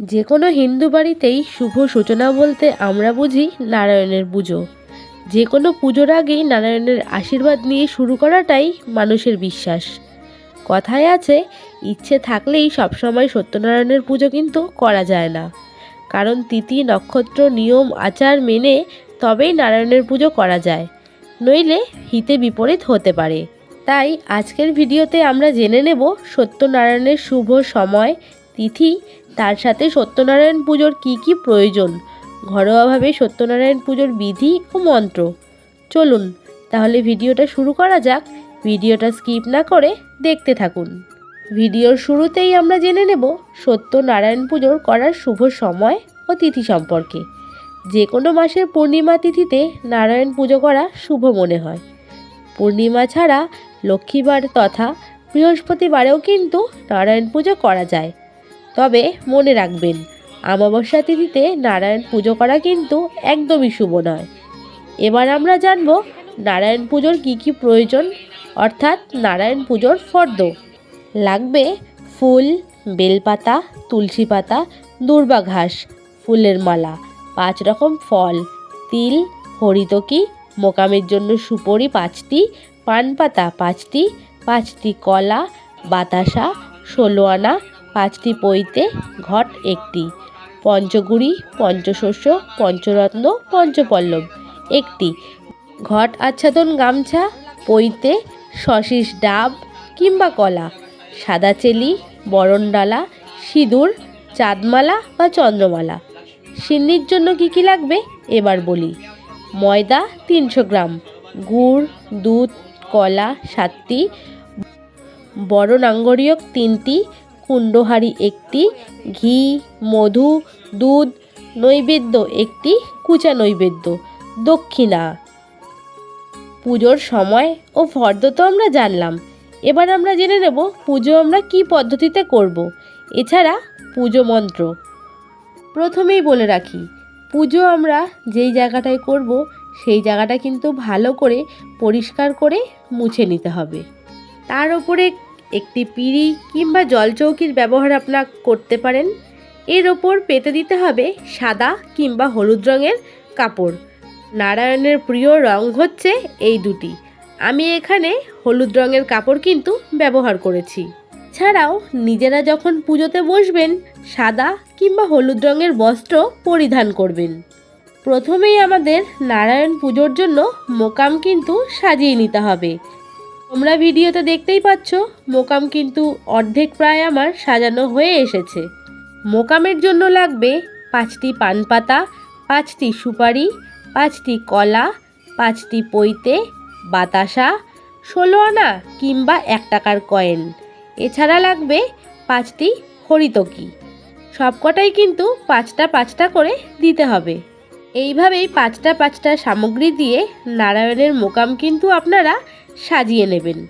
যে কোনো হিন্দু বাড়িতেই শুভ সূচনা বলতে আমরা বুঝি নারায়ণের পুজো। যে কোনো পুজোর আগেই নারায়ণের আশীর্বাদ নিয়ে শুরু করাটাই মানুষের বিশ্বাস। কথায় আছে, ইচ্ছে থাকলেই সবসময় সত্যনারায়ণের পুজো কিন্তু করা যায় না। কারণ তিথি, নক্ষত্র, নিয়ম, আচার মেনে তবেই নারায়ণের পুজো করা যায়। নইলে হিতে বিপরীত হতে পারে। তাই আজকের ভিডিওতে আমরা জেনে নেব সত্যনারায়ণের শুভ সময়, তিথি তার সাথে সত্যনারায়ণ পুজোর কি কি প্রয়োজন? ঘরোয়াভাবে সত্যনারায়ণ পুজোর বিধি ও মন্ত্র। চলুন, তাহলে ভিডিওটা শুরু করা যাক। ভিডিওটা স্কিপ না করে দেখতে থাকুন। ভিডিওর শুরুতেই আমরা জেনে নেব সত্যনারায়ণ পুজোর করার শুভ সময় ও তিথি সম্পর্কে। যে কোনো মাসের পূর্ণিমা তিথিতে নারায়ণ পুজো করা শুভ মনে হয়। পূর্ণিমা ছাড়া লক্ষ্মীবার তথা বৃহস্পতিবারেও কিন্তু নারায়ণ পুজো করা যায়। তবে মনে রাখবেন, অমাবস্যা তিথিতে নারায়ণ পুজো করা কিন্তু একদমই শুভ নয়। এবার আমরা জানব নারায়ণ পুজোর কী কী প্রয়োজন, অর্থাৎ নারায়ণ পুজোর ফর্দ। লাগবে ফুল, বেলপাতা, তুলসী পাতা, দুর্বা ঘাস, ফুলের মালা, পাঁচ রকম ফল, তিল, হরিতকি, মোকামের জন্য সুপরি পাঁচটি পান পাতা পাঁচটি পাঁচটি কলা, বাতাসা, ষোলো আনা পাঁচটি পইতে ঘট একটি। পঞ্চগুড়ি, পঞ্চশস্য, পঞ্চরত্ন, পঞ্চপল্লব। একটি। ঘট আচ্ছাদন গামছা পইতে শশিস ডাব কিংবা কলা। সাদা চেলি, বরণডালা, সিঁদুর, চাঁদমালা বা চন্দ্রমালা। সিন্নির জন্য কী কী লাগবে? এবার বলি। ময়দা তিনশো গ্রাম। গুড়, দুধ, কলা সাতটি। বড় নাঙ্গরীয়ক তিনটি। কুণ্ডহারি একটি ঘি, মধু, দুধ, নৈবেদ্য একটি কুচা নৈবেদ্য। দক্ষিণা। পুজোর সময় ও ফর্দ তো আমরা জানলাম। এবার আমরা জেনে নেব পুজো আমরা কি পদ্ধতিতে করব। এছাড়া পুজো মন্ত্র। প্রথমেই বলে রাখি, পুজো আমরা যেই জায়গাটায় করব, সেই জায়গাটা কিন্তু ভালো করে পরিষ্কার করে মুছে নিতে হবে। তার উপরে একটি পিঁড়ি কিংবা জলচৌকির ব্যবহার আপনার করতে পারেন। এর ওপর পেতে দিতে হবে সাদা কিংবা হলুদ রঙের কাপড়। নারায়ণের প্রিয় রং হচ্ছে এই দুটি। আমি এখানে হলুদ রঙের কাপড় কিন্তু ব্যবহার করেছি। ছাড়াও নিজেরা যখন পুজোতে বসবেন, সাদা কিংবা হলুদ রঙের বস্ত্র পরিধান করবেন। প্রথমেই আমাদের নারায়ণ পুজোর জন্য মোকাম কিন্তু সাজিয়ে নিতে হবে। তোমরা ভিডিওতে দেখতেই পাচ্ছ, মোকাম কিন্তু অর্ধেক প্রায় আমার সাজানো হয়ে এসেছে। মোকামের জন্য লাগবে পাঁচটি পান পাতা পাঁচটি সুপারি, পাঁচটি কলা, পাঁচটি পৈতে, বাতাসা, ষোলো আনা কিংবা এক টাকার কয়েন। এছাড়া লাগবে পাঁচটি হরিতকি। সবকটাই কিন্তু পাঁচটা পাঁচটা করে দিতে হবে। এইভাবেই পাঁচটা পাঁচটা সামগ্রী দিয়ে নারায়ণের মোকাম কিন্তু আপনারা সাজিয়ে নেবেন।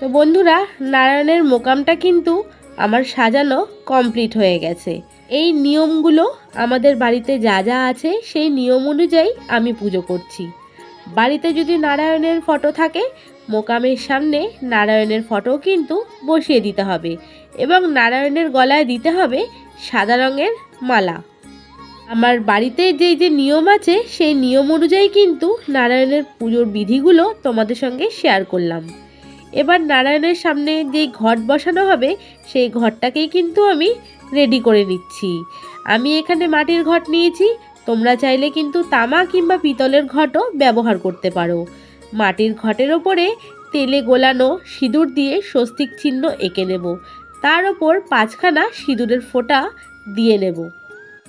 তো বন্ধুরা, নারায়ণের মোকামটা কিন্তু আমার সাজানো কমপ্লিট হয়ে গেছে। এই নিয়মগুলো আমাদের বাড়িতে যা যা আছে সেই নিয়ম অনুযায়ী আমি পুজো করছি। বাড়িতে যদি নারায়ণের ফটো থাকে, মোকামের সামনে নারায়ণের ফটো কিন্তু বসিয়ে দিতে হবে এবং নারায়ণের গলায় দিতে হবে সাদা রঙের মালা। আমার বাড়িতে যেই যে নিয়ম আছে, সেই নিয়ম অনুযায়ী কিন্তু নারায়ণের পুজোর বিধিগুলো তোমাদের সঙ্গে শেয়ার করলাম। এবার নারায়ণের সামনে যেই ঘট বসানো হবে, সেই ঘরটাকেই কিন্তু আমি রেডি করে নিচ্ছি। আমি এখানে মাটির ঘট নিয়েছি, তোমরা চাইলে কিন্তু তামা কিংবা পিতলের ঘটও ব্যবহার করতে পারো। মাটির ঘটের ওপরে তেলে গোলানো সিঁদুর দিয়ে স্বস্তিক চিহ্ন এঁকে নেব। তার ওপর পাঁচখানা সিঁদুরের ফোঁটা দিয়ে নেব।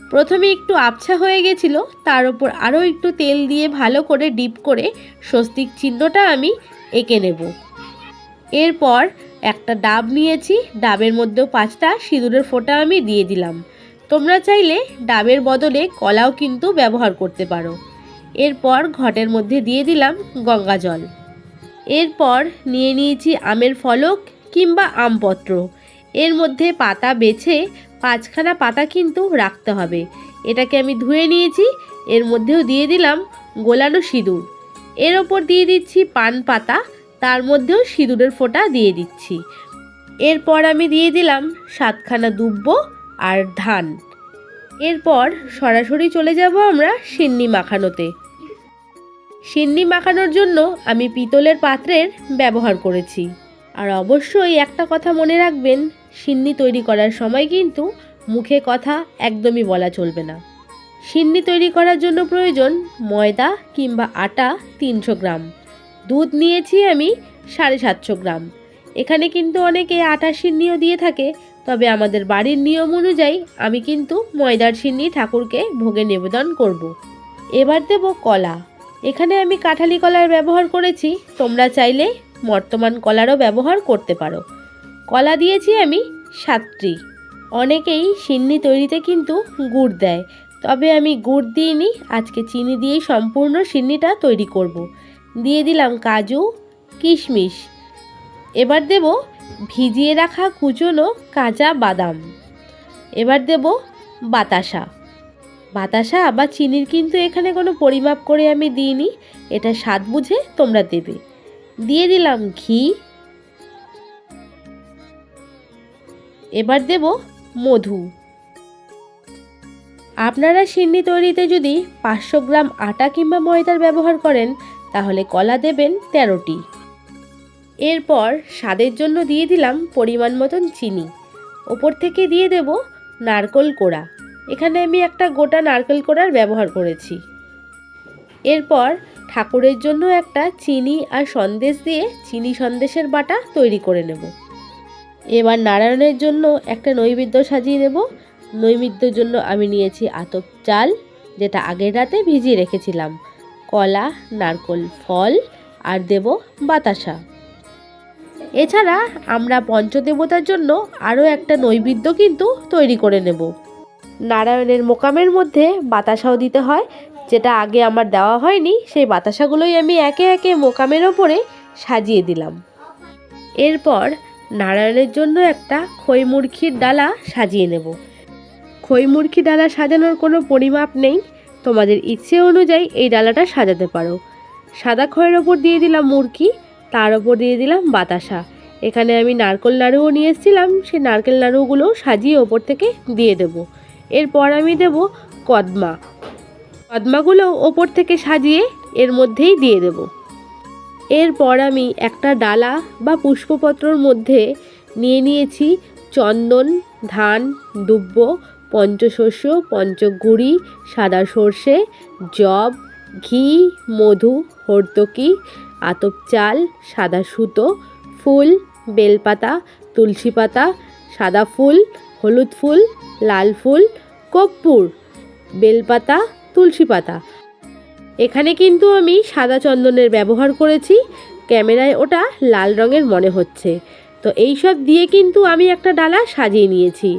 প্রথমে একটু আবছা হয়ে গেছিল, তার ওপর আরও একটু তেল দিয়ে ভালো করে ডিপ করে স্বস্তিক চিহ্নটা আমি এঁকে নেব। এরপর একটা ডাব নিয়েছি, ডাবের মধ্যেও পাঁচটা সিঁদুরের ফোঁটা আমি দিয়ে দিলাম। তোমরা চাইলে ডাবের বদলে কলাও কিন্তু ব্যবহার করতে পারো। এরপর ঘটের মধ্যে দিয়ে দিলাম গঙ্গা জল এরপর নিয়ে নিয়েছি আমের ফলক কিংবা আমপত্র। এর মধ্যে পাতা বেছে পাঁচখানা পাতা কিন্তু রাখতে হবে। এটাকে আমি ধুয়ে নিয়েছি, এর মধ্যেও দিয়ে দিলাম গোলানো সিঁদুর। এর ওপর দিয়ে দিচ্ছি পান পাতা, তার মধ্যেও সিঁদুরের ফোঁটা দিয়ে দিচ্ছি। এরপর আমি দিয়ে দিলাম সাতখানা দুব্ব আর ধান। এরপর সরাসরি চলে যাব আমরা সিন্নি মাখানোতে। সিন্নি মাখানোর জন্য আমি পিতলের পাত্রের ব্যবহার করেছি। আর অবশ্যই একটা কথা মনে রাখবেন সিন্নি তৈরি করার সময় কিন্তু মুখে কথা একদমই বলা চলবে না। সিন্নি তৈরি করার জন্য প্রয়োজন ময়দা কিংবা আটা তিনশো গ্রাম। দুধ নিয়েছি আমি সাড়ে সাতশো গ্রাম। এখানে কিন্তু অনেকে আটার সিন্নিও দিয়ে থাকে, তবে আমাদের বাড়ির নিয়ম অনুযায়ী আমি কিন্তু ময়দার সিন্নি ঠাকুরকে ভোগে নিবেদন করব। এবার দেব কলা। এখানে আমি কাঁঠালি কলার ব্যবহার করেছি, তোমরা চাইলে বর্তমান কলারও ব্যবহার করতে পারো। কলা দিয়েছি আমি সাতটি। অনেকেই সিন্নি তৈরিতে কিন্তু গুড় দেয়। তবে আমি গুড় দিইনি, আজকে চিনি দিয়েই সম্পূর্ণ সিন্নিটা তৈরি করব। দিয়ে দিলাম কাজু, কিশমিশ। এবার দেব ভিজিয়ে রাখা কুচনো কাঁচা বাদাম। এবার দেব বাতাসা। বাতাসা বা চিনির কিন্তু এখানে কোনো পরিমাপ করে আমি দিইনি, এটা স্বাদ বুঝে তোমরা দেবে। দিয়ে দিলাম ঘি এবার দেব মধু। আপনারা সিন্নি তৈরিতে যদি পাঁচশো গ্রাম আটা কিংবা ময়দার ব্যবহার করেন, তাহলে কলা দেবেন তেরোটি। এরপর স্বাদের জন্য দিয়ে দিলাম পরিমাণ মতন চিনি। ওপর থেকে দিয়ে দেব নারকল কোড়া। এখানে আমি একটা গোটা নারকেল কোড়ার ব্যবহার করেছি। এরপর ঠাকুরের জন্য একটা চিনি আর সন্দেশ দিয়ে চিনি সন্দেশের বাটা তৈরি করে নেব। এবার নারায়ণের জন্য একটা নৈবেদ্য সাজিয়ে নেব নৈবেদ্যর জন্য আমি নিয়েছি আতপ চাল, যেটা আগের রাতে ভিজিয়ে রেখেছিলাম। কলা, নারকল ফল আর দেব বাতাসা। এছাড়া আমরা পঞ্চদেবতার জন্য আরও একটা নৈবেদ্য কিন্তু তৈরি করে নেব। নারায়ণের মোকামের মধ্যে বাতাসাও দিতে হয়, যেটা আগে আমার দেওয়া হয়নি, সেই বাতাসাগুলোই আমি একে একে মোকামের ওপরে সাজিয়ে দিলাম। এরপর নারায়ণের জন্য একটা খইমুরখির ডালা সাজিয়ে নেব। খইমুরখি ডালা সাজানোর কোনো পরিমাপ নেই। তোমাদের ইচ্ছে অনুযায়ী এই ডালাটা সাজাতে পারো। সাদা খয়ের ওপর দিয়ে দিলাম মুরকি তার ওপর দিয়ে দিলাম বাতাসা। এখানে আমি নারকেল নাড়ুও নিয়ে এসেছিলাম, সেই নারকেল নাড়ুগুলো সাজিয়ে ওপর থেকে দিয়ে দেব। এরপর আমি দেব কদমা। কদমাগুলো ওপর থেকে সাজিয়ে এর মধ্যেই দিয়ে দেব। এরপর আমি একটা ডালা বা পুষ্পপত্রর মধ্যে নিয়ে নিয়েছি চন্দন, ধান, দুব্ব, পঞ্চশস্য পঞ্চগুড়ি সাদা সর্ষে জব ঘি, মধু, হর্তকি, আতপ চাল, সাদা সুতো, ফুল, বেলপাতা, তুলসী পাতা, সাদা ফুল, হলুদ ফুল, লাল ফুল কর্পূর বেলপাতা, তুলসী পাতা। এখানে কিন্তু আমি সাদা চন্দনের ব্যবহার করেছি, ক্যামেরায় ওটা লাল রঙের মনে হচ্ছে। তো এই সব দিয়ে কিন্তু আমি একটা ডালা সাজিয়ে নিয়েছি।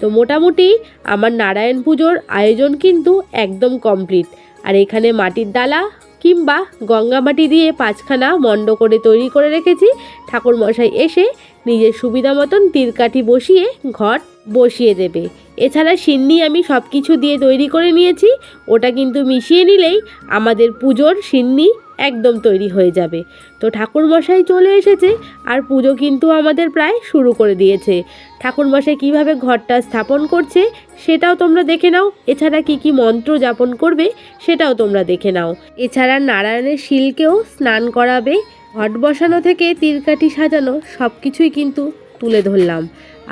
তো মোটামুটি আমার নারায়ণ পুজোর আয়োজন কিন্তু একদম কমপ্লিট। আর এখানে মাটির ডালা কিংবা গঙ্গা মাটি দিয়ে পাঁচখানা মণ্ড করে তৈরি করে রেখেছি। ঠাকুর মশাই এসে নিজের সুবিধা মতন তীরকাঠি বসিয়ে ঘট বসিয়ে দেবে। এছাড়া সিন্নি আমি সব কিছু দিয়ে তৈরি করে নিয়েছি, ওটা কিন্তু মিশিয়ে নিলেই আমাদের পুজোর সিন্নি একদম তৈরি হয়ে যাবে। তো ঠাকুরমশাই চলে এসেছে আর পুজো কিন্তু আমাদের প্রায় শুরু করে দিয়েছে। ঠাকুরমশাই কীভাবে ঘরটা স্থাপন করছে সেটাও তোমরা দেখে নাও, এছাড়া কি কি মন্ত্র যাপন করবে সেটাও তোমরা দেখে নাও। এছাড়া নারায়ণের শিলকেও স্নান করাবে, ঘট বসানো থেকে তীরকাঠি সাজানো সব কিছুই কিন্তু তুলে ধরলাম।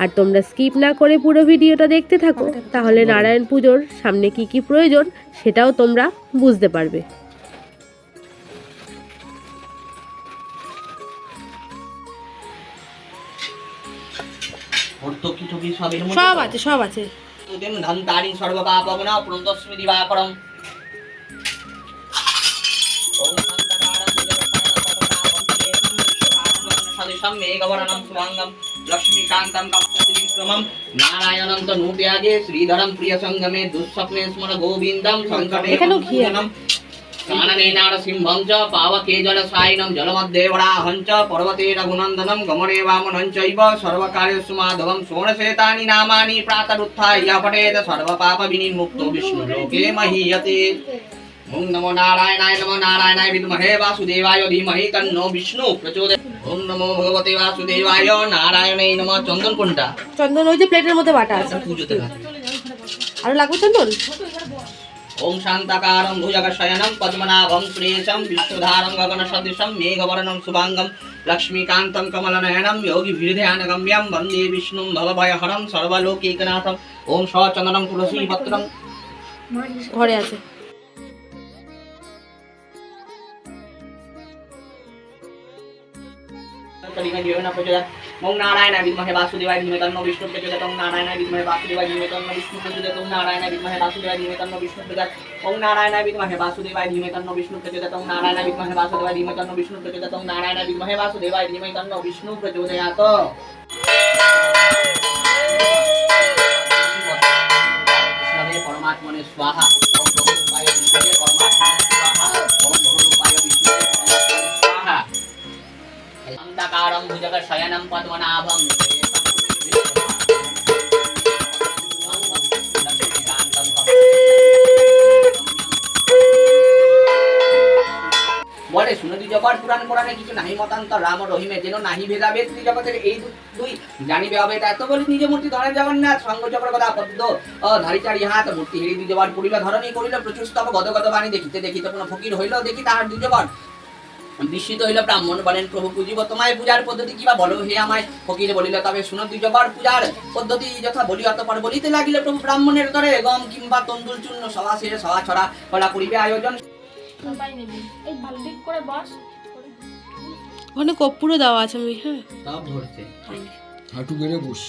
আর তোমরা স্কিপ না করে পুরো ভিডিওটা দেখতে থাকো তাহলে নারায়ণ পুজোর সামনে কি কি প্রয়োজন সেটাও তোমরা বুঝতে পারবে। সব আছে সব আছে। ধন্তারি সদৃশম মেঘবরণম শুভাঙ্গম। লক্ষ্মীকান্তম কমলাত্রিবিক্রমম নারায়ণম তো নূপ্যাগে শ্রীধরম প্রিয় সঙ্গমে দুঃস্বপ্নে স্মর গোবিন্দম সংকটে আছে। কাননেনারসিংহং চ পাবকে জলসায়িনম জলমধ্যেবরাহং চ পর্বতে রঘুনন্দনম গমনে বামনং চৈব সর্বকার্যসু মাধবম ষোড়শেতানি নামানি প্রাতরুত্থায় পঠেত সর্বপাপ বিনির্মুক্তো বিষ্ণুলোকে মহীয়তে ওম নমো নারায়ণায় নমো নারায়ণায় বিদ্মহে বাসুদেবায় ধীমহি তন্নো বিষ্ণু প্রচোদয়াৎ ওম নমো ভগবতে বাসুদেবায় নারায়ণায় নমঃ চন্দন কোনটা চন্দন ওই যে প্লেটের মধ্যে বাটা আছে। পুজোতে আরও লাগবে চন্দন? ওম শান্তাকারং ভুজগশয়নম পদ্মনাভম সুরেশম বিশ্বধারং গগনসদৃশম মেঘবর্ণম শুভাঙ্গম লক্ষ্মীকান্तं কমলনয়নম যোগী ভির্ধ্যানগম্যম বন্দে বিষ্ণুম ভবভয়হরম সর্বলোকৈকনাথম ওম সচন্দনম তুলসী পত্রম ঘরে আছে। तलिंग जीवन प्रचोदयात ओम नारायण विद्महे वासुदेवाय धीमहि तन्नो विष्णु प्रचोदयात् ओम नारायण विद्महे वासुदेवाय धीमहि तन्नो विष्णु प्रचोदयात् ओम नारायण विद्महे वासुदेवाय धीमे तन्नो विष्णु प्रचोदयात् ओम नारायण विद्महे वासुदेवाय धीमहि तन्नो विष्णु प्रचोदयात् ओम नारायण विद्महे वासुदेवाय धीमहि तन्नो विष्णु प्रचोदयात् ओम नारायण विद्महे वासुदेवाय धीमहि तन्नो विष्णु प्रचोदयात् परमात्मने स्वाहा শয়নম পদ্মনাভম বলে জগৎ পুরাণ কিছু নাহি রাম রহিমে যেন নাহি জগতের এই দুই জানিবে হবে এত বলি নিজ মূর্তি ধরেন জগন্নাথ, সঙ্গ চক্র কথা পদ্ম ও ধারি চারি হাত মূর্তি হেরি দ্বিজবার পড়িল, ধরণী করিল, প্রচুর স্তব বাণী দেখিতে দেখিতে কোনো ফকির হইল। দেখি তাহার দ্বিজবার বিস্মিত হইল ব্রাহ্মণ বলেন প্রভু পুজিব তোমায় পূজার পদ্ধতি কিবা বলো? হে আমায় ফকির বলিল তবে শুনো দ্বিজবার পূজার পদ্ধতি যথা বলি অতপর বলিতে লাগিল প্রভু ব্রাহ্মণের তরে গম কিংবা তন্দুল চূর্ণ সভা সেরে সভা ছড়া কলা করিবে আয়োজন। ওখানে কর্পূরও দেওয়া আছে আমি হ্যাঁ। সব ধরছে। হাঁটু গেড়ে বস।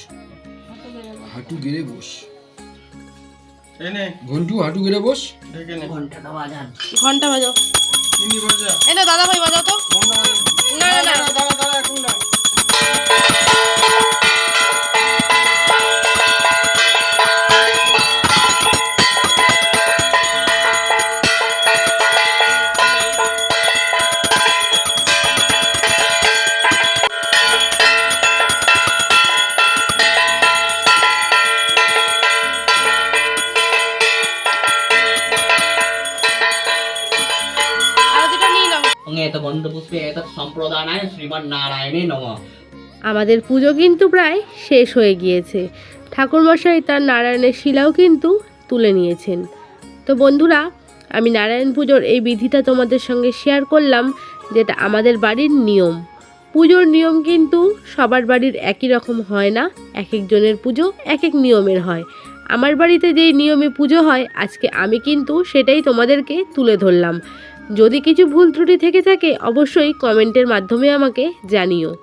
হাঁটু গেড়ে বস। ঘন্টু হাঁটু গেড়ে বস। ঘন্টাটা বাজান ঘণ্টা বাজাও। চিনি বাজা এই না দাদা ভাই বাজাও তো। আমাদের পুজো কিন্তু প্রায় শেষ হয়ে গিয়েছে। ঠাকুরমশাই তার নারায়ণের শিলাও কিন্তু তুলে নিয়েছেন। তো বন্ধুরা, আমি নারায়ণ পুজোর এই বিধিটা তোমাদের সঙ্গে শেয়ার করলাম, যেটা আমাদের বাড়ির নিয়ম। পুজোর নিয়ম কিন্তু সবার বাড়ির একই রকম হয় না এক একজনের পুজো এক এক নিয়মের হয়। আমার বাড়িতে যেই নিয়মে পুজো হয়, আজকে আমি কিন্তু সেটাই তোমাদেরকে তুলে ধরলাম। যদি কিছু ভুল ত্রুটি থেকে থাকে, অবশ্যই কমেন্টের মাধ্যমে আমাকে জানিও।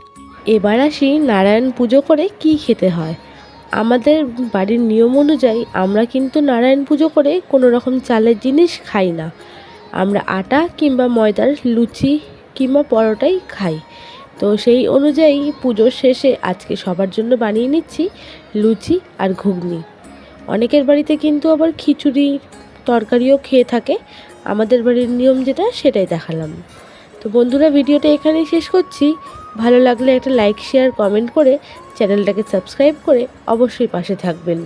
এবার আসি নারায়ণ পুজো করে কি খেতে হয়। আমাদের বাড়ির নিয়ম অনুযায়ী আমরা কিন্তু নারায়ণ পুজো করে কোনো রকম চালের জিনিস খাই না। আমরা আটা কিংবা ময়দার লুচি কিংবা পরোটাই খাই। তো সেই অনুযায়ী পুজোর শেষে আজকে সবার জন্য বানিয়ে নিচ্ছি লুচি আর ঘুগনি। অনেকের বাড়িতে কিন্তু আবার খিচুড়ি, তরকারিও খেয়ে থাকে। আমাদের বাড়ির নিয়ম যেটা, সেটাই দেখালাম। তো বন্ধুরা, ভিডিওটা এখানেই শেষ করছি। ভালো লাগলে একটা লাইক শেয়ার কমেন্ট করে চ্যানেলটাকে সাবস্ক্রাইব করে অবশ্যই পাশে থাকবেন।